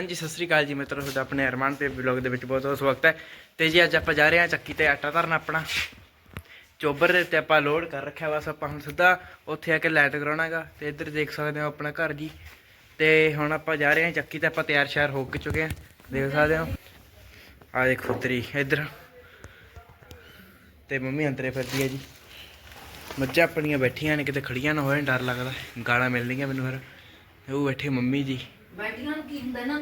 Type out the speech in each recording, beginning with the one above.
ਹਾਂਜੀ, ਸਤਿ ਸ੍ਰੀ ਅਕਾਲ ਜੀ ਮਿੱਤਰੋ, ਤੁਹਾਡਾ ਆਪਣੇ ਅਰਮਾਨ ਤੇ ਵਲੌਗ ਦੇ ਵਿੱਚ ਬਹੁਤ ਬਹੁਤ ਸਵਾਗਤ ਹੈ। ਤੇ ਜੀ ਅੱਜ ਆਪਾਂ ਜਾ ਰਹੇ ਹਾਂ ਚੱਕੀ ਤੇ ਆਟਾ ਧਰਨ ਆਪਣਾ। ਚੋਬਰ ਦੇ ਉੱਤੇ ਆਪਾਂ ਲੋਡ ਕਰ ਰੱਖਿਆ ਬਸ ਆਪਾਂ ਹੁਣ ਸਿੱਧਾ ਉੱਥੇ ਆ ਕੇ ਲਾਈਟ ਕਰਾਉਣਾਗਾ ਤੇ ਇੱਧਰ ਦੇਖ ਸਕਦੇ ਹੋ ਆਪਣਾ ਘਰ ਜੀ। ਤੇ ਹੁਣ ਆਪਾਂ ਜਾ ਰਹੇ ਹਾਂ ਚੱਕੀ ਤੇ ਆਪਾਂ ਤਿਆਰ ਸ਼ਿਆਰ ਹੋ ਕੇ ਚੁੱਕੇ ਹਾਂ। ਦੇਖ ਸਕਦੇ ਹੋ। ਆ ਦੇਖੋ ਤੇਰੀ, ਇੱਧਰ। ਤੇ ਮੰਮੀ ਅੰਦਰੇ ਫਿਰਦੀ ਹੈ ਜੀ। ਮੱਝਾਂ ਆਪਣੀਆਂ ਬੈਠੀਆਂ ਨੇ, ਕਿਤੇ ਖੜੀਆਂ ਨਾ ਹੋਣ ਡਰ ਲੱਗਦਾ। ਗਾਲਾਂ ਮਿਲਣਗੀਆਂ ਮੈਨੂੰ ਫਿਰ। ਉਹ ਬੈਠੇ ਮੰਮੀ ਜੀ। ਬੈਟੀਆਂ ਨੂੰ ਕੀ ਹੁੰਦਾ ਨਾ?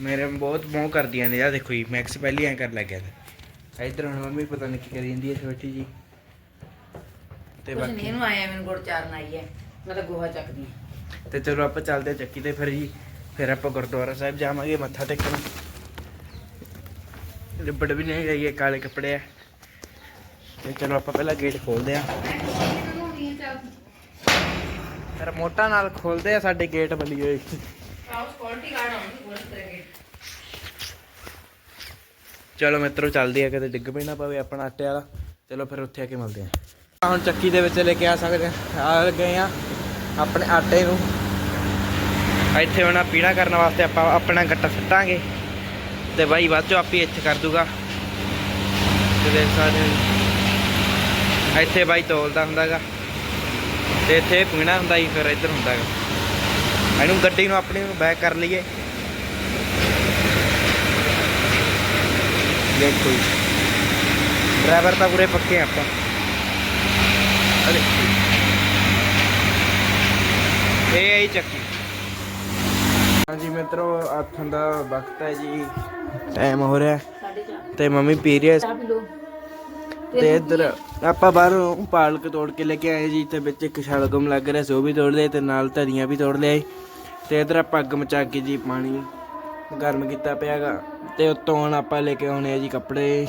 ਮੇਰੇ ਬਹੁਤ ਮੋਹ ਕਰਦੀਆਂ ਨੇ ਆ ਦੇਖੋ ਜੀ ਮੈਕਸ ਪਹਿਲੀ ਐ ਕਰ ਲੱਗਿਆ ਤੇ ਇਧਰ ਹੁਣ ਮੰਮੀ ਪਤਾ ਨਹੀਂ ਕੀ ਕਰੀ ਜਾਂਦੀ ਹੈ ਛੋਟੀ ਜੀ ਤੇ ਨਹੀਂ ਬਾਕੀ ਇਹਨੂੰ ਆਇਆ ਮੈਨੂੰ ਗੁੜ ਚਾਰਨ ਆਈ ਹੈ ਮੈਂ ਤਾਂ ਗੋਹਾ ਚੱਕਦੀ ਹਾਂ। ਤੇ ਚਲੋ ਆਪਾਂ ਚੱਲਦੇ ਹਾਂ ਚੱਕੀ ਤੇ ਫਿਰ ਜੀ ਫਿਰ ਆਪਾਂ ਗੁਰਦੁਆਰਾ ਸਾਹਿਬ ਜਾਵਾਂਗੇ ਮੱਥਾ ਟੇਕਣ। ਲਿਬੜ ਵੀ ਨਹੀਂ ਗਈ ਕਾਲੇ ਕੱਪੜੇ ਆ। ਤੇ ਚਲੋ ਆਪਾਂ ਪਹਿਲਾਂ ਗੇਟ ਖੋਲਦੇ ਆ। ਮੋਟਾ ਨਾਲ ਖੋਲਦੇ ਆ ਸਾਡੇ ਗੇਟ ਬਲੀ ਹੋਈ ਚਲੋ ਮਿੱਤਰੋ ਚੱਲਦੇ ਆ ਕਿਤੇ ਡਿੱਗ ਪਈ ਨਾ ਪਵੇ ਆਪਣਾ ਆਟੇ ਵਾਲਾ। ਚਲੋ ਫਿਰ ਉੱਥੇ ਆ ਕੇ ਮਿਲਦੇ ਆ। ਹੁਣ ਚੱਕੀ ਦੇ ਵਿੱਚ ਲੈ ਕੇ ਆ ਸਕਦੇ ਆ। ਆ ਗਏ ਆ ਆਪਣੇ ਆਟੇ ਨੂੰ। ਇੱਥੇ ਹੁਣ ਪੀਣਾ ਕਰਨ ਵਾਸਤੇ ਆਪਾਂ ਆਪਣਾ ਗੱਟਾ ਸੱਟਾਂਗੇ। ਤੇ ਬਾਈ ਬਾਅਦ ਚੋਂ ਆਪੇ ਇੱਥੇ ਕਰ ਦੂਗਾ। ਤੇ ਦੇਖ ਸਕਦੇ। ਇੱਥੇ ਬਾਈ ਤੋਲਦਾ ਹੁੰਦਾਗਾ। ਤੇ ਇੱਥੇ ਪੀਣਾ ਹੁੰਦਾ ਹੀ ਫਿਰ ਇੱਧਰ ਹੁੰਦਾਗਾ ਇਹਨੂੰ ਗੱਡੀ ਨੂੰ ਆਪਣੀ ਨੂੰ ਬੈਕ ਕਰ ਲਈਏ। ਦੇਖੋ ਜੀ। ਡਰਾਈਵਰ ਤਾਂ ਪੂਰੇ ਪੱਕੇ ਆਪਾਂ। ਅਰੇ ਇਹ ਆਈ ਚੱਕੀ। ਹਾਂਜੀ ਮਿੱਤਰੋ ਆਥਣ ਦਾ ਵਕਤ ਹੈ ਜੀ। ਟਾਈਮ ਹੋ ਰਿਹਾ ਤੇ ਮੰਮੀ ਪੀ ਰਹੀ ਹੈ। ਤੇ ਇੱਧਰ ਆਪਾਂ ਬਾਹਰੋਂ ਪਾਲਕ ਤੋੜ ਕੇ ਲੈ ਕੇ ਆਏ ਜੀ ਤੇ ਵਿੱਚ ਇੱਕ ਸ਼ਲਗਮ ਲੱਗ ਰਿਹਾ ਸੀ ਉਹ ਵੀ ਤੋੜ ਲਿਆ ਤੇ ਨਾਲ ਧਨੀਆ ਵੀ ਤੋੜ ਲਿਆ। ਤੇ ਇੱਧਰ ਆਪਾਂ ਅੱਗ ਮਚਾ ਕੇ ਜੀ ਪਾਣੀ ਗਰਮ ਕੀਤਾ ਪਿਆਗਾ। ਤੇ ਉੱਤੋਂ ਹੁਣ ਆਪਾਂ ਲੈ ਕੇ ਆਉਣੇ ਆ ਜੀ ਕੱਪੜੇ।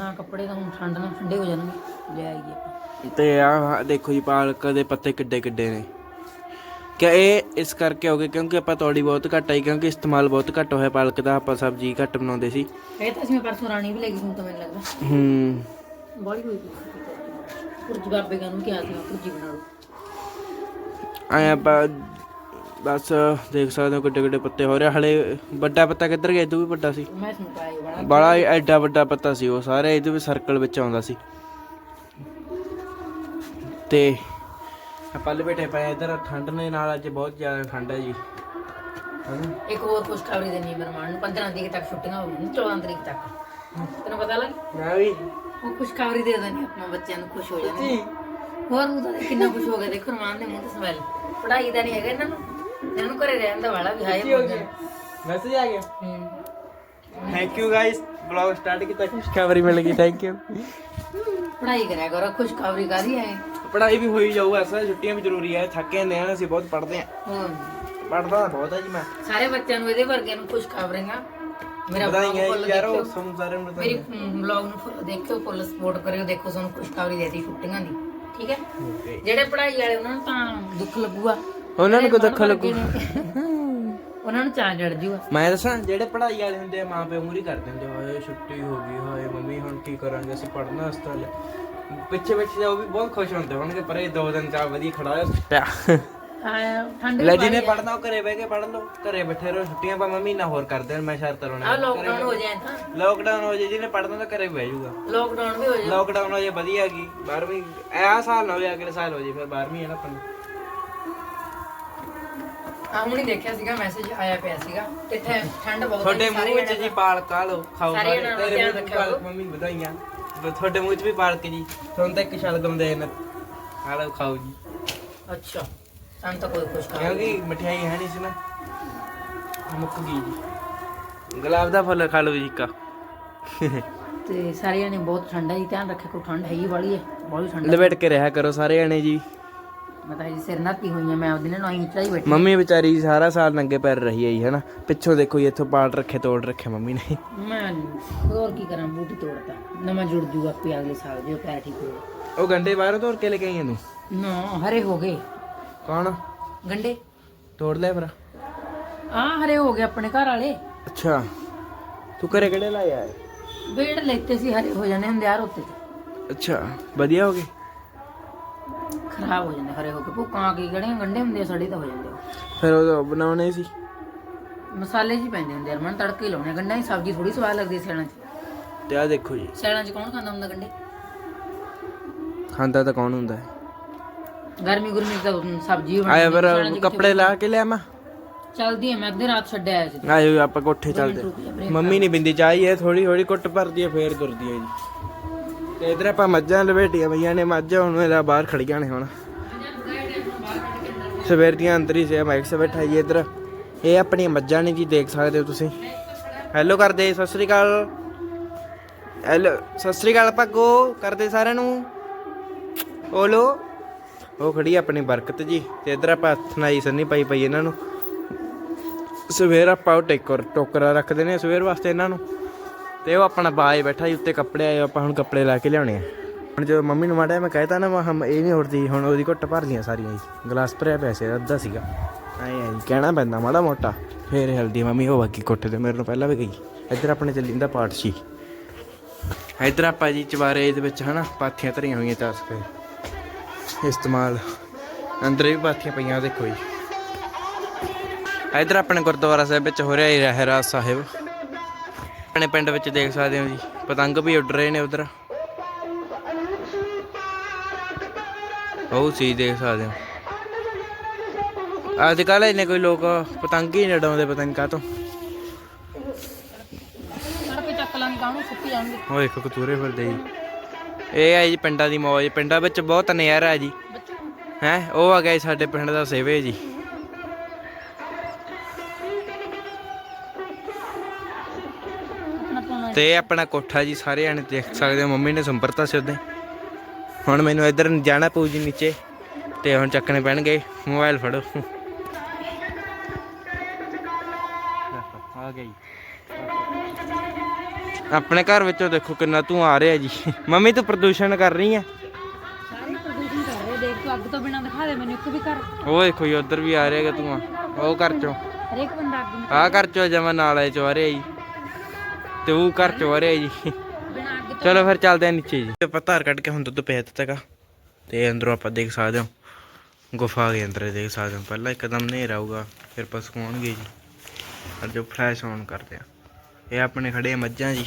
ਹਾਂ ਕੱਪੜੇ ਤਾਂ ਹੁਣ ਠੰਡ ਨਾਲ ਠੰਡੇ ਹੋ ਜਾਣਗੇ। ਲੈ ਆਈਏ ਆਪਾਂ। ਤੇ ਆਹ ਦੇਖੋ ਜੀ ਪਾਲਕ ਦੇ ਪੱਤੇ ਕਿੱਡੇ ਕਿੱਡੇ ਨੇ। ਕਿ ਇਹ ਇਸ ਕਰਕੇ ਹੋ ਗਏ ਕਿਉਂਕਿ ਆਪਾਂ ਤੌੜੀ ਬਹੁਤ ਘੱਟ ਆਈ ਕਿਉਂਕਿ ਇਸਤੇਮਾਲ ਬਹੁਤ ਘੱਟ ਹੋਇਆ ਪਾਲਕ ਦਾ ਆਪਾਂ ਸਬਜ਼ੀ ਘੱਟ ਬਣਾਉਂਦੇ ਸੀ। ਇਹ ਤਾਂ ਅਸੀਂ ਪਰਸੋਂ ਰਾਣੀ ਵੀ ਲੈ ਗਈ ਹੁਣ ਤਾਂ ਮੈਨੂੰ ਲੱਗਦਾ। ਹੂੰ। ਬੜੀ ਹੋਈ ਪਈ ਪੁਰਜ ਬਾਬੇ ਕਾ ਨੂੰ ਕਿਹਾ ਸੀ ਪੁਰਜੀ ਬਣਾ ਲਓ। ਆਏ ਆਪਾਂ ਬਸ ਦੇਖ ਸਕਦੇ ਹੋ ਕਿੱਡੇ ਕਿੱਡੇ ਪੱਤੇ ਹੋ ਰਹੇ ਹਲੇ ਵੱਡਾ ਪੱਤਾ ਕਿੱਧਰ ਗਿਆ? ਇਦੋਂ ਵੀ ਵੱਡਾ ਸੀ। ਮੈਂ ਸੁਣ ਪਾਇਆ ਬੜਾ ਐਡਾ ਵੱਡਾ ਪੱਤਾ ਸੀ ਉਹ। ਸਾਰੇ ਇਹਦੇ ਵੀ ਸਰਕਲ ਵਿੱਚ ਆਉਂਦਾ ਸੀ। ਤੇ ਆਪਾਂ ਲਪੇਟੇ ਪਏ ਇਧਰ। ਠੰਡ ਨੇ ਨਾਲ ਅੱਜ ਬਹੁਤ ਜ਼ਿਆਦਾ ਠੰਡ ਹੈ ਜੀ। ਹਨਾ? ਇੱਕ ਹੋਰ ਖੁਸ਼ਖਬਰੀ ਦੇਣੀ ਮਰਮਾਨ ਨੂੰ। 15 ਤਰੀਕ ਤੱਕ ਛੁੱਟੀਆਂ ਹੋ ਗਈਆਂ 14 ਤਰੀਕ ਤੱਕ। ਤੈਨੂੰ ਪਤਾ ਲੱਗ ਮੈਂ ਵੀ। ਉਹ ਖੁਸ਼ਖਬਰੀ ਦੇ ਦੇਣੀ ਆਪਣਾ ਬੱਚਿਆਂ ਨੂੰ ਖੁਸ਼ ਹੋ ਜਾਣੇ ਹੋਰ ਉਹ ਤਾਂ ਕਿੰਨਾ ਖੁਸ਼ ਹੋ ਗਿਆ ਦੇਖੋ ਰਮਾਨ ਦੇ ਮੂੰਹ ਤੇ ਸਮੈਲ ਪੜਾਈ ਦਾ ਨਹੀਂ ਹੈਗਾ ਇਹਨਾਂ ਨੂੰ। ਇਹਨਾਂ ਨੂੰ ਘਰੇ ਰਹਿਣ ਦਾ ਵਾਲਾ ਵੀ ਹਾਏ ਮੈਸੇਜ ਆ ਗਿਆ? ਹੂੰ। Thank you guys blog start ਕੀਤਾ ਖੁਸ਼ਖਬਰੀ ਮਿਲ ਗਈ ਥੈਂਕ ਯੂ ਪੜਾਈ ਕਰਿਆ ਕਰੋ ਖੁਸ਼ਖਬਰੀ ਕਾਦੀ ਹੈ ਪੜਾਈ ਵੀ ਹੋਈ ਜਾਊ ਐਸਾ ਛੁੱਟੀਆਂ ਵੀ ਜ਼ਰੂਰੀ ਹੈ ਥੱਕੇ ਹੁੰਦੇ ਆ ਅਸੀਂ ਬਹੁਤ ਪੜ੍ਹਦੇ ਆ। ਹੋਰ ਪੜ੍ਹਦਾ ਤਾਂ ਬਹੁਤ ਹੈ ਜੀ ਮੈਂ। ਸਾਰੇ ਬੱਚਿਆਂ ਨੂੰ ਇਹਦੇ ਵਰਗਿਆਂ ਨੂੰ ਖੁਸ਼ਖਬਰੀਆਂ। ਮੇਰਾ ਵਧਾਈਆਂ ਜੀ ਯਾਰੋ ਦੇਖਿਓ। ਸਾਰਿਆਂ ਨੂੰ ਮੇਰੀ ਵਧਾਈਆਂ ਵਲੌਗ ਨੂੰ ਫੁੱਲ ਦੇਖਿਓ ਫੁੱਲ ਸਪੋਰਟ ਕਰਿਓ ਦੇਖੋ ਤੁਹਾਨੂੰ ਖੁਸ਼ਖਬਰੀ ਦੇਤੀ ਛੁੱਟੀਆਂ ਦੀ ਠੀਕ ਹੈ? Okay. ਜਿਹੜੇ ਪੜਾਈ ਵਾਲੇ ਉਹਨਾਂ ਨੂੰ ਤਾਂ ਦੁੱਖ ਲੱਗੂਗਾ। ਉਹਨਾਂ ਨੂੰ ਕੋ ਦੁੱਖ ਲੱਗੂ। ਉਹਨਾਂ ਨੂੰ ਚਾਹ ਚੜ ਜੂਗਾ। ਮੈਂ ਦੱਸਾਂ? ਜਿਹੜੇ ਪੜ੍ਹਾਈ ਵਾਲੇ ਹੁੰਦੇ ਆ ਮਾਂ ਪਿਓ ਮੂਰੀ ਕਰ ਦਿੰਦੇ ਆ, ਹਾਏ ਛੁੱਟੀ ਹੋ ਗਈ ਹਾਏ ਮੰਮੀ ਹੁਣ ਕੀ ਕਰਾਂਗੇ ਅਸੀਂ ਪੜ੍ਹਨਾ ਹਸਪਤਾਲ। ਪਿੱਛੇ ਪਿੱਛੇ ਉਹ ਵੀ ਬਹੁਤ ਖੁਸ਼ ਹੁੰਦੇ ਹੋਣਗੇ ਪਰ ਇਹ ਦੋ ਦਿਨ ਚਾ ਵਧੀਆ ਖੜਾ ਪਿਆ। ਹਾਂ ਠੰਡ ਲੈ ਜਿਹਨੇ ਪੜ੍ਹਨਾ ਉਹ ਘਰੇ ਬਹਿ ਕੇ ਪੜ੍ਹ ਲਓ। ਘਰੇ ਬੈਠੇ ਰਹੋ ਛੁੱਟੀਆਂ ਪਾ ਮੰਮੀ ਨਾ ਹੋਰ ਕਰ ਦੇਣ ਮੈਂ ਸ਼ਰਤ ਆ। ਲਾਉਣਾ ਲੋਕਡਾਊਨ ਹੋ ਜਾਏ ਲੋਕਡਾਊਨ ਹੋ ਜਿਹਨੇ ਪੜ੍ਹਨਾ ਤਾਂ ਘਰੇ ਬਹਿ ਜਾਊਗਾ। ਲੋਕਡਾਊਨ ਵੀ ਹੋ ਜਾਏ। ਲੋਕਡਾਊਨ ਹੋ ਵਧੀਆ ਗਈ 12ਵੀਂ ਇਹ ਸਾਲ ਨਾ ਹੋਵੇ ਅਗਲੇ ਸਾਲ ਹੋ ਜੇ ਫਿਰ 12ਵੀਂ ਹੈ ਨਾ ਆਪਾਂ ਨੂੰ ਆ ਹੁਣੀ ਦੇਖਿਆ ਸੀਗਾ ਮੈਸੇਜ ਆਇਆ ਪਿਆ ਸੀਗਾ ਕਿ ਠ- ਠੰਡ ਬਹੁਤ ਤੁਹਾਡੇ ਹੈ, ਮੂੰਹ ਵਿੱਚ ਜੀ ਪਾਲ ਕਾ ਲੋ ਖਾਓ ਤੇਰੇ ਮੂੰਹ ਵਿੱਚ। ਪਾਲਕ ਮੰਮੀ ਵਧਾਈਆਂ। ਤੁਹਾਡੇ ਮੂੰਹ 'ਚ ਵੀ ਪਾਲਕ ਜੀ ਤੁਹਾਨੂੰ ਤਾਂ ਇੱਕ ਸ਼ਲਗਮ ਦੇ ਨਾ ਆ ਲਓ ਖਾਓ ਜੀ। ਅੱਛਾ। ਸਾਨੂੰ ਤਾਂ ਕੋਈ ਖੁਸ਼ਖਬਰੀ ਕਿਉਂਕਿ ਮਠਿਆਈ ਹੈ ਨਹੀਂ ਸੀ ਨਾ। ਮੁੱਕ ਗਈ ਜੀ। ਗੁਲਾਬ ਦਾ ਫੁੱਲ ਖਾ ਲਓ ਜੀ ਕਾ ਤੇ ਸਾਰਿਆਂ ਨੇ ਬਹੁਤ ਠੰਡਾ ਹੀ ਧਿਆਨ ਰੱਖਿਆ ਕੋਈ ਠੰਡ ਹੈਗੀ ਵਾਲੀ ਹੈ ਬਹੁਤ ਠੰਡਾ। ਲਪੇਟ ਕੇ ਰਿਹਾ ਕਰੋ ਸਾਰੇ ਜਣੇ ਜੀ। ਮੈਂ ਤਾਂ ਜੀ ਸਿਰ ਨਾਤੀ ਹੋਈ ਆ ਮੈਂ ਉਹਦੇ ਨਾਲ ਨਹੀਂ ਚੜਾਈ ਬੈਠੀ। ਮੰਮੀ ਵਿਚਾਰੀ ਸਾਰਾ ਸਾਲ ਨੰਗੇ ਪੈਰ ਰਹੀ ਹੈ ਜੀ ਹਨਾ। ਪਿੱਛੋਂ ਦੇਖੋ ਜੀ ਇੱਥੋਂ ਪਾਲ ਰੱਖੇ ਤੋੜ ਰੱਖੇ ਮੰਮੀ ਨੇ। ਮੈਂ ਹੋਰ ਕੀ ਕਰਾਂ ਬੂਟੀ ਤੋੜਤਾ। ਨਵਾਂ ਜੁੜ ਜੂਗਾ ਆਪੇ ਅਗਲੇ ਸਾਲ ਜੇ ਪੈਰ ਠੀਕ ਹੋ ਉਹ ਗੰਡੇ ਬਾਹਰੋਂ ਤੋੜ ਕੇ ਲੈ ਕੇ ਆਈਆਂ ਤੂੰ? ਨਾ ਹਰੇ ਹੋ ਗਏ। ਕੌਣ? ਗੰਡੇ। ਤੋੜ ਲਿਆ ਫਿਰ ਆ ਹਰੇ ਹੋ ਗਏ ਆਪਣੇ ਘਰ ਵਾਲੇ। ਅੱਛਾ। ਤੂੰ ਘਰੇ ਕਿਹੜੇ ਲਾਇਆ ਹੈ ਬੇੜ ਲੈਤੇ ਸੀ ਹਰੇ ਹੋ ਜਾਣੇ ਹੁੰਦੇ ਯਾਰ ਉੱਤੇ ਅੱਛਾ ਵਧੀਆ ਹੋ ਗਏ? ਖਰਾਬ ਹੋ ਜਾਂਦੇ ਹਰੇ ਹੋ ਕੇ ਭੁੱਕਾਂ ਕੀ ਕਿਹੜੇ ਗੰਡੇ ਹੁੰਦੇ ਆ, ਸੜੇ ਤਾਂ ਹੋ ਜਾਂਦੇ ਆ। ਫਿਰ ਉਹ ਬਣਾਉਣੇ ਸੀ? ਮਸਾਲੇ ਜੀ ਪੈਂਦੇ ਹੁੰਦੇ ਯਾਰ ਮਨ ਤੜਕੇ ਹੀ ਲਾਉਣੇ ਗੰਢਾਂ ਦੀ ਸਬਜ਼ੀ ਥੋੜੀ ਸਵਾਦ ਲੱਗਦੀ ਸਿਆਲਾਂ 'ਚ। ਤੇ ਆ ਦੇਖੋ ਜੀ। ਸਿਆਲਾਂ 'ਚ ਕੌਣ ਖਾਂਦਾ ਹੁੰਦਾ ਗੰਢੇ ਖਾਂਦਾ ਤਾਂ ਕੌਣ ਹੁੰਦਾ ਹੈ? ਗਰਮੀ ਗੁਰਮੀ ਤਾਂ ਸਬਜ਼ੀ ਆਇਆ ਫਿਰ ਕੱਪੜੇ ਲਾ ਕੇ ਲਿਆ ਮੈਂ ਚੱਲਦੀ ਹੈ ਮੈਂ ਅੱਧੇ ਰਾਤ ਛੱਡਿਆ ਆਇਆ ਸੀ। ਆਇਓ ਆਪਾਂ ਕੋਠੇ ਚੱਲਦੇ। ਮੰਮੀ ਨਹੀਂ ਬਿੰਦੀ ਚਾਹੀ ਹੈ ਥੋੜੀ ਥੋੜੀ ਕੁੱਟ ਭਰਦੀ ਹੈ ਫੇਰ ਤੁਰਦੀ ਹੈ ਜੀ। ਤੇ ਇਧਰ ਆਪਾਂ ਮੱਝਾਂ ਲਵੇਟੀਆਂ ਪਈਆਂ ਨੇ ਮੱਝਾਂ ਹੁਣ ਇਹਦਾ ਬਾਹਰ ਖੜੀਆਂ ਨੇ ਹੁਣ। ਸਵੇਰ ਦੀਆਂ ਅੰਦਰ ਹੀ ਸੇ ਮਾਈਕ ਸੇ ਬੈਠਾ ਜੀ ਇਧਰ। ਇਹ ਆਪਣੀਆਂ ਮੱਝਾਂ ਨੇ ਜੀ ਦੇਖ ਸਕਦੇ ਹੋ ਤੁਸੀਂ। ਹੈਲੋ ਕਰਦੇ ਸਤਿ ਸ੍ਰੀ ਅਕਾਲ। ਹੈਲੋ ਸਤਿ ਸ੍ਰੀ ਅਕਾਲ ਭਾਗੋ। ਕਰਦੇ ਸਾਰਿਆਂ ਨੂੰ। ਬੋਲੋ। ਉਹ ਖੜੀ ਆਪਣੀ ਬਰਕਤ ਜੀ, ਤੇ ਇਧਰ ਆਪਾਂ ਹੱਥ ਨਾਲ ਸੰਨੀ ਪਾਈ ਪਈ ਇਹਨਾਂ ਨੂੰ। ਸਵੇਰ ਆਪਾਂ ਉਹ ਟੇਕਰ, ਟੋਕਰਾ ਰੱਖਦੇ ਨੇ ਸਵੇਰ ਵਾਸਤੇ ਇਹਨਾਂ ਨੂੰ। ਤੇ ਉਹ ਆਪਣਾ ਬਾਏ ਬੈਠਾ ਜੀ, ਉੱਤੇ ਕੱਪੜੇ ਆਏ, ਆਪਾਂ ਹੁਣ ਕੱਪੜੇ ਲਾ ਕੇ ਲਿਆਉਣੇ ਆ। ਹੁਣ ਜਦੋਂ ਮੰਮੀ ਨੂੰ ਮਾੜਿਆ ਮੈਂ ਕਹਿਤਾ ਨਾ, ਮੈਂ ਹਮ, ਇਹ ਨਹੀਂ ਉੜਦੀ, ਹੁਣ ਉਹਦੀ ਘੁੱਟ ਭਰ ਲੀਆਂ ਸਾਰੀਆਂ ਜੀ। ਗਲਾਸ ਭਰਿਆ ਪੈਸੇ ਅੱਧਾ ਸੀਗਾ। ਐਂ ਐਂ ਕਹਿਣਾ ਪੈਂਦਾ ਮਾੜਾ ਮੋਟਾ। ਫੇਰ ਹਲਦੀ ਮੰਮੀ, ਉਹ ਬਾਕੀ ਕੁੱਟ ਤੇ ਮੇਰੇ ਨੂੰ ਪਹਿਲਾਂ ਵੀ ਗਈ। ਇੱਧਰ ਆਪਣੇ ਚੱਲੀ ਜਾਂਦਾ ਪਾਠ ਸੀ ਇੱਧਰ ਆਪਾਂ ਜੀ ਚਵਾਰੇ ਦੇ ਵਿੱਚ ਹਨਾ, ਪਾਥੀਆਂ ਧਰੀਆਂ ਹੋਈਆਂ ਚਾਰ ਸਪੇ ਇਸਤੇਮਾਲ। ਅੰਦਰ ਵੀ ਪਾਥੀਆਂ ਪਈਆਂ ਦੇਖੋ ਜੀ। ਇੱਧਰ ਆਪਣੇ ਗੁਰਦੁਆਰਾ ਸਾਹਿਬ ਵਿੱਚ ਹੋ ਰਿਹਾ ਹੈ ਰਹਿਰਾਜ ਸਾਹਿਬ। ਆਪਣੇ ਪਿੰਡ ਵਿੱਚ ਦੇਖ ਸਕਦੇ ਹੋ ਜੀ ਪਤੰਗ ਵੀ ਉੱਡ ਰਹੇ ਨੇ ਉਧਰ। ਉਹ ਸੀ ਦੇਖ ਸਕਦੇ ਹੋ। ਅੱਜ ਕੱਲ੍ਹ ਇਹਨੇ ਕੋਈ ਲੋਕ ਪਤੰਗ ਹੀ ਨਹੀਂ ਉਡਾਉਂਦੇ ਪਤੰਗ ਜਾਣਗੇ। ਉਹ ਇੱਕ ਕਤੂਰੇ ਫਿਰਦੇ ਜੀ। ਇਹ ਹੈ ਜੀ ਪਿੰਡਾਂ ਦੀ ਮੌਜ, ਪਿੰਡਾਂ ਵਿੱਚ ਬਹੁਤ ਨਜ਼ਾਰਾ ਹੈ ਜੀ। ਹੈ, ਉਹ ਆ ਗਿਆ ਜੀ ਸਾਡੇ ਪਿੰਡ ਦਾ ਸੇਵੇ ਜੀ। ਤੇ ਆਪਣਾ ਕੋਠਾ ਜੀ ਸਾਰੇ ਜਾਣੇ ਦੇਖ ਸਕਦੇ ਹੋ, ਮੰਮੀ ਨੇ ਸੰਪਰਤਾ ਸੀ ਉਹਦੇ। ਹੁਣ ਮੈਨੂੰ ਇੱਧਰ ਜਾਣਾ ਪਊ ਜੀ ਨੀਚੇ, ਤੇ ਹੁਣ ਚੱਕਣੇ ਪੈਣਗੇ, ਮੋਬਾਈਲ ਫੜੋ। ਆ ਗਈ ਆਪਣੇ ਘਰ ਵਿੱਚੋਂ ਦੇਖੋ ਕਿੰਨਾ ਧੂੰ ਆ ਰਿਹਾ ਜੀ। ਮੰਮੀ ਤੂੰ ਪ੍ਰਦੂਸ਼ਣ ਕਰ ਰਹੀ ਹੈ ਸਾਰੇ ਪ੍ਰਦੂਸ਼ਣ ਕਰ ਰਹੇ ਦੇਖ ਤੂੰ ਅੱਗ ਤੋਂ ਬਿਨਾਂ ਦਿਖਾ ਦੇ ਮੈਨੂੰ ਇੱਕ ਵੀ ਕਰ ਉਹ ਦੇਖੋ ਜੀ ਉਧਰ ਵੀ ਆ ਰਿਹਾ ਧੂਆਂ। ਉਹ ਘਰ ਚੋਂ। ਹਰੇਕ ਬੰਦਾ ਅੱਗ ਆਹ ਘਰ ਚੋਂ ਜਮਾ ਨਾਲ ਚੋਂ ਆ ਰਿਹਾ ਜੀ। ਤੇ ਉਹ ਘਰ ਚੋਂ ਆ ਰਿਹਾ ਜੀ। ਤੋਂ ਚਲੋ ਫਿਰ ਚੱਲਦੇ ਆ ਨੀਚੇ ਜੀ। ਆਪਾਂ ਧਾਰ ਕੱਢ ਕੇ ਹੁਣ ਦੁੱਧ ਪਿਆ ਦਿੱਤਾ ਗਾ ਤੇ ਅੰਦਰੋਂ ਆਪਾਂ ਦੇਖ ਸਕਦੇ ਹਾਂ। ਗੁਫਾ ਦੇ ਅੰਦਰ ਦੇਖ ਸਕਦੇ ਹਾਂ। ਪਹਿਲਾਂ ਇੱਕਦਮ ਹਨੇਰਾ ਆਊਗਾ ਫਿਰ ਪਸ਼ੂ ਆਉਣਗੇ ਜੀ। ਔਰ ਜੋ ਫਲੈਸ਼ ਆਨ ਕਰਦੇ ਆ ਇਹ ਆਪਣੇ ਖੜੇ ਮੱਝਾਂ ਜੀ।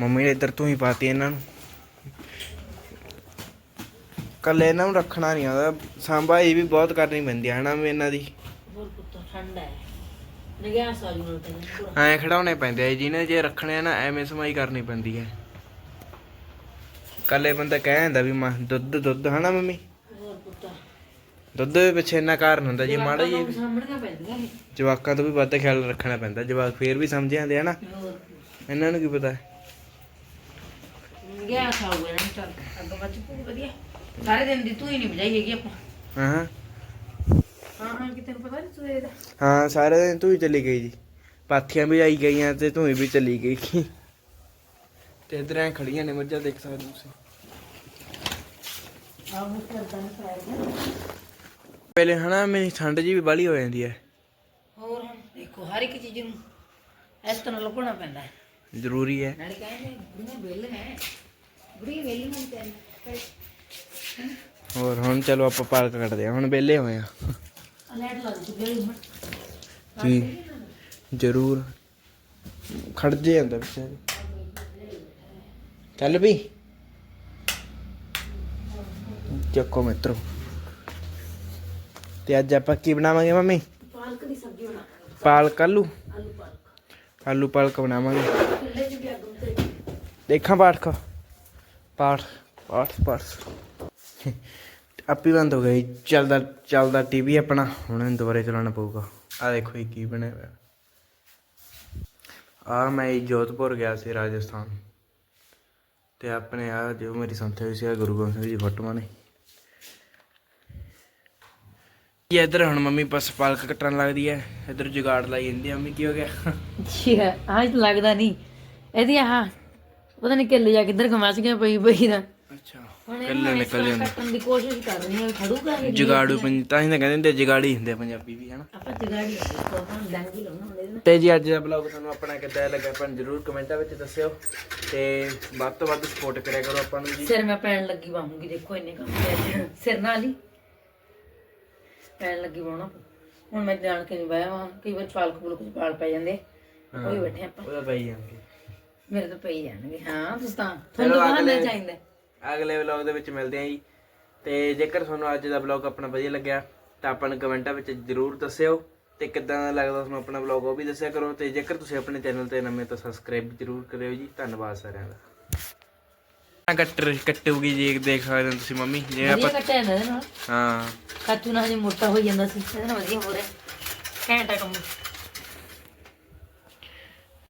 ਮੰਮੀ ਨੇ ਇੱਧਰ ਤੂੰ ਹੀ ਪਾਤੀ ਇਹਨਾਂ ਨੂੰ। ਕੱਲੇ ਇਹਨਾਂ ਨੂੰ ਰੱਖਣਾ ਨਹੀਂ ਆਉਂਦਾ। ਸਾਂਭਾ ਇਹ ਵੀ ਬਹੁਤ ਕਰਨੀ ਪੈਂਦੀ ਹੈ ਹਨਾ ਵੀ ਇਹਨਾਂ ਦੀ। ਨੂੰ ਐਂ ਖੜਾਉਣੇ ਪੈਂਦੇ ਆ ਜਿਹਨੇ ਜੇ ਰੱਖਣੇ ਆ ਨਾ ਐਵੇਂ ਸਮਾਈ ਕਰਨੀ ਪੈਂਦੀ ਹੈ। ਕੱਲੇ ਬੰਦਾ ਕਹਿ ਜਾਂਦਾ ਵੀ ਮਾਂ ਦੁੱਧ ਦੁੱਧ ਹਨਾ ਮੰਮੀ? ਦੁੱਧ ਦੇ ਪਿੱਛੇ ਇੰਨਾ ਕਾਰਨ ਹੁੰਦਾ ਜੇ ਮਾੜਾ ਜੀ ਜਵਾਕਾਂ ਤੋਂ ਵੀ ਵੱਧ ਖਿਆਲ ਰੱਖਣਾ ਪੈਂਦਾ ਜਵਾਕ ਫੇਰ ਵੀ ਸਮਝ ਜਾਂਦੇ ਹਨਾ ਹੋਰ ਇਹਨਾਂ ਨੂੰ ਕੀ ਪਤਾ? ਨਿਗਾਹ ਸਾਊਗਾ ਨਾ ਚੱਲ ਅੱਗ ਬੱਚ ਪੂ ਵਧੀਆ। ਸਾਰੇ ਦਿਨ ਦੀ ਤੂੰ ਹੀ ਨਹੀਂ ਬਜਾਈ ਹੈਗੀ ਆਪਾਂ। ਹਾਂ। ਹਾਂ ਹਾਂ ਕਿਤੇ ਨੂੰ ਪਤਾ ਨਹੀਂ ਤੂੰ ਇਹਦਾ ਹਾਂ ਸਾਰੇ ਦਿਨ ਤੂੰ ਹੀ ਚਲੀ ਗਈ ਜੀ। ਪਾਥੀਆਂ ਵੀ ਆਈ ਗਈਆਂ ਤੇ ਤੂੰ ਵੀ ਚਲੀ ਗਈ। ਤੇ ਇਧਰ ਐ ਖੜੀਆਂ ਨੇ ਮੱਝਾਂ ਦੇਖ ਸਕਦੇ ਹੋ ਤੁਸੀਂ। ਆਹ ਕਰਦਾ ਨਹੀਂ ਪਾਇਆ ਪਹਿਲੇ ਹਨਾ ਮੇਰੀ ਠੰਡ ਜੀ ਵੀ ਬਾਲੀ ਹੋ ਜਾਂਦੀ ਹੈ। ਹੋਰ ਦੇਖੋ ਹਰ ਇੱਕ ਚੀਜ਼ ਨੂੰ ਇਸ ਤਰ੍ਹਾਂ ਲੁਕਣਾ ਪੈਂਦਾ ਹੈ। ਜ਼ਰੂਰੀ ਹੈ। ਨਾਲੇ ਕਹਿੰਦੇ ਹੈ। ਹੋਰ ਹੁਣ ਚਲੋ ਆਪਾਂ ਪਾਲਕ ਕੱਟਦੇ ਆ ਹੁਣ ਵਿਹਲੇ ਹੋਏ ਆ ਲੈਟ ਲਾ ਦਿੱਤੀ ਵੇਲ ਹੁਣ। ਜੀ। ਜ਼ਰੂਰ। ਖੜ ਜੇ ਜਾਂਦਾ ਵਿਚਾਰੇ। ਚੱਲ ਵੀ। ਚੱਕੋ ਮਿੱਤਰੋ। ਤੇ ਅੱਜ ਆਪਾਂ ਕੀ ਬਣਾਵਾਂਗੇ ਮੰਮੀ? ਪਾਲਕ ਦੀ ਸਬਜ਼ੀ ਬਣਾ ਪਾਲਕ ਆਲੂ? ਆਲੂ ਪਾਲਕ। ਆਲੂ ਪਾਲਕ ਬਣਾਵਾਂਗੇ। ਦੇਖਾਂ ਪਾਠ ਕਾ। ਪਾਠ ਪਾਠ ਪਾਠ। ਆਪੀ ਬੰਦ ਹੋ ਗਈ ਚੱਲਦਾ ਚੱਲਦਾ ਟੀਵੀ ਆਪਣਾ। ਹੁਣ ਇਹਨੂੰ ਦੁਬਾਰੇ ਚਲਾਉਣਾ ਪਊਗਾ। ਆ ਦੇਖੋ ਇਹ ਕੀ ਬਣਿਆ ਹੋਇਆ। ਆ ਮੈਂ ਜੋਧਪੁਰ ਗਿਆ ਸੀ ਰਾਜਸਥਾਨ। ਤੇ ਆਪਣੇ ਆ ਜੋ ਮੇਰੀ ਸੰਥਿਆ ਹੋਈ ਸੀ ਆ ਗੁਰੂ ਗੋਬਿੰਦ ਸਿੰਘ ਜੀ ਫੋਟੋਆਂ ਨੇ। ਇਹ ਇੱਧਰ ਹੁਣ ਮੰਮੀ ਬਸ ਪਾਲਕ ਕੱਟਣ ਲੱਗਦੀ ਹੈ ਇੱਧਰ ਜੁਗਾੜ ਲਾਈ ਜਾਂਦੀ ਆ ਮੰਮੀ ਕੀ ਹੋ ਗਿਆ? ਜੀ ਆਹ ਤਾਂ ਲੱਗਦਾ ਨਹੀਂ ਇਹਦੀ ਆਹ ਪਤਾ ਨਹੀਂ ਕਿੱਲੇ ਜਾ ਕਿੱਧਰ ਘਮਾਸ ਗਿਆ ਪਈ ਪਈ ਦਾ ਅੱਛਾ। ਹੁਣ ਕੱਲੇ ਨਿਕਲ ਜਾਂਦਾ। ਕੱਟਣ ਦੀ ਕੋਸ਼ਿਸ਼ ਕਰ ਰਹੀ ਹਾਂ ਖੜੂਗਾ ਇਹ ਜੁਗਾੜੂ ਪੰਜ ਤਾਂ ਹੀ ਤਾਂ ਕਹਿੰਦੇ ਹੁੰਦੇ ਜੁਗਾੜੀ ਹੁੰਦੇ ਪੰਜਾਬੀ ਵੀ ਹਨਾ? ਆਪਾਂ ਜਗਾੜੀ ਤੋਂ ਆਪਾਂ ਡੰਗ ਹੀ ਲਾਉਣਾ ਹੁੰਦੇ ਨੇ ਤੇ ਜੀ ਅੱਜ ਦਾ ਬਲੌਗ ਤੁਹਾਨੂੰ ਆਪਣਾ ਕਿੱਦਾਂ ਲੱਗਾ ਆਪਾਂ ਨੂੰ ਜਰੂਰ ਕਮੈਂਟਾਂ ਵਿੱਚ ਦੱਸਿਓ। ਤੇ ਵੱਧ ਤੋਂ ਵੱਧ ਸਪੋਰਟ ਕਰਿਆ ਕਰੋ ਆਪਾਂ ਨੂੰ ਜੀ। ਸਿਰ ਮੈਂ ਪੈਣ ਲੱਗੀ ਬਾਹੂੰਗੀ ਦੇਖੋ ਇੰਨੇ ਕੰਮ ਅੱਜ। ਸਿਰ ਨਾਲ ਹੀ। ਪੈਣ ਲੱਗੀ ਬਾਉਣਾ ਹੁਣ ਮੈਂ ਜਾਣ ਕੇ ਨਹੀਂ ਬਾਇਆ ਵਾਂ। ਕਈ ਵਾਰ ਪਾਲਕ ਪੁਲਕ ਚ ਪਾਲ ਪੈ ਜਾਂਦੇ। ਉਹ ਹੀ ਬੈਠੇ ਆਪਾਂ। ਉਹਦਾ ਪਈ ਜਾਣਗੇ ਮੇਰੇ ਤਾਂ ਪਈ ਜਾਣਗੇ। ਹਾਂ ਤੁਸੀਂ ਤਾਂ ਤੁਹਾਨੂੰ ਤਾਂ ਅਗਲੇ- ਚਾਹੀਦਾ ਅਗਲੇ ਵਲੌਗ ਦੇ ਵਿੱਚ ਮਿਲਦੇ ਆਂ ਜੀ। ਤੇ ਜੇਕਰ ਤੁਹਾਨੂੰ ਅੱਜ ਦਾ ਵਲੌਗ ਆਪਣਾ ਵਧੀਆ ਲੱਗਿਆ ਤਾਂ ਆਪਾਂ ਨੂੰ ਕਮੈਂਟਾਂ ਵਿੱਚ ਜਰੂਰ ਦੱਸਿਓ। ਤੇ ਕਿੱਦਾਂ ਦਾ ਲੱਗਦਾ ਤੁਹਾਨੂੰ ਆਪਣਾ ਵਲੌਗ ਉਹ ਵੀ ਦੱਸਿਆ ਕਰੋ। ਤੇ ਜੇਕਰ ਤੁਸੀਂ ਆਪਣੇ ਚੈਨਲ ਤੇ ਨਵੇਂ ਤਾਂ ਸਬਸਕ੍ਰਾਈਬ ਜਰੂਰ ਕਰਿਓ ਜੀ। ਧੰਨਵਾਦ ਸਾਰਿਆਂ ਦਾ। ਕੱਟ ਕੱਟੂਗੀ ਜੀ ਦੇਖ ਸਕਦੇ ਹੋ ਤੁਸੀਂ ਮੰਮੀ ਜੇ ਆਪਾਂ ਕੱਟਿਆ ਜਾਂਦਾ ਇਹਦੇ ਨਾਲ। ਹਾਂ। ਕਾਚੂ ਨਾਲ ਹਜੇ ਮੋਟਾ ਹੋ ਜਾਂਦਾ ਸੀ ਇਹਦੇ ਨਾਲ ਵਧੀਆ ਹੋ ਰਿਹਾ। ਘੈਂਟਾ ਕੰਮ।